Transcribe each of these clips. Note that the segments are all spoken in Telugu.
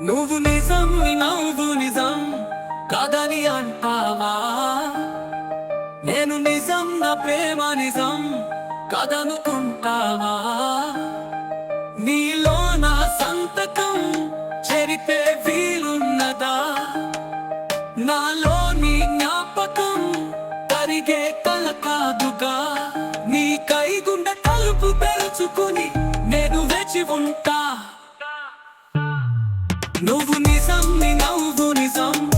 నువ్వు నిజం నవ్వు నిజం కాదని అంటావా? నేను నిజం నా ప్రేమ నిజం కదనుకుంటావా? నీలో నా సంతకం చెరిపే వీలున్నదా? నాలో నీ జ్ఞాపకం తరిగే కల కాదుగా? నీ కైగుండ తలుపు పెరుచుకుని నేను వేచి ఉంటా నువ్వు నిజం నీ నవ్వు నిజం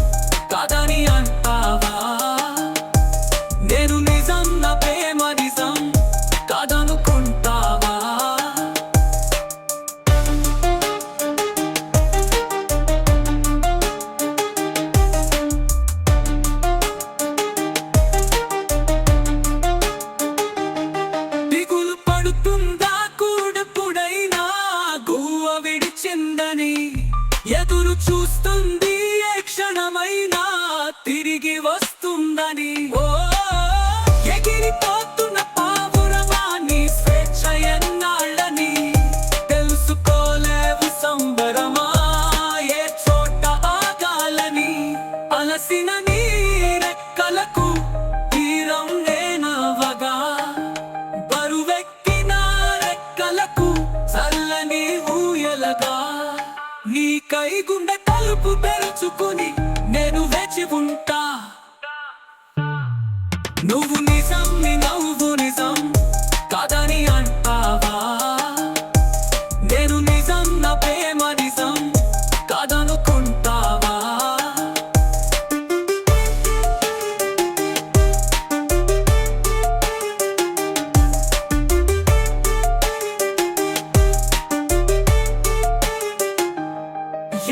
కాదని అంటావా? నేను నిజం నా ప్రేమ నిజం. వస్తుందని ఓ ఎగిరిపోతున్న పావురమా నీ స్వేచ్ఛ ఎన్నాళ్ళని తెలుసుకోలేవు సంబరమా ఏ చోట ఆగాలని అలసిన నీ రెక్కలకు తీరం నేనవగా. బరువెక్కిన రెక్కలకు చల్లని ఊయలగా. నీ కైగుండె తలుపు పెరుచుకుని నేను వేచి ఉంటా. నువ్వు నిజం నీ నవ్వు నిజం కాదని అంటావా? నేను నిజం నా ప్రేమ నిజం కాదనుకుంటావా?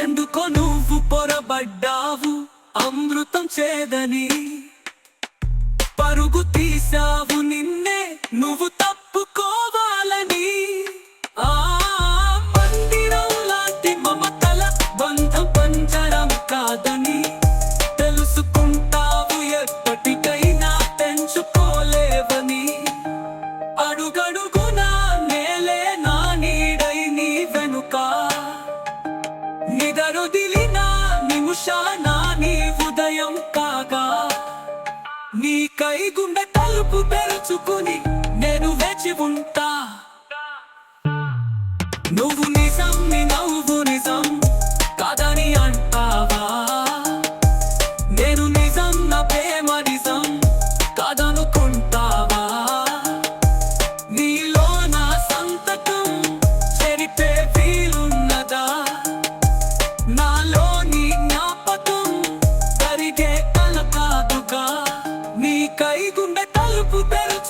ఎందుకో నువ్వు పొరబడ్డావు అమృతం చేదని పరుగు తీసావు నిన్నే నువ్వు తప్పుకోవాలని. ఆ మందిరం లాంటి మమతల బంధం పంజరం కాదని తెలుసుకుంటావు ఎప్పటికైనా పెంచుకోలేవని. అడుగడుగునా నేలే నా నీడై నీ వెనుక. నిదరుదిలిన నిమిషాన నీ ఉదయం కాగా నీ కైగుండె తలుపు తెరుచుకుని నేను వేచి ఉంటా. నువ్వు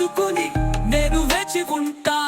తెలుసుకుని నేను వేచి ఉంటా.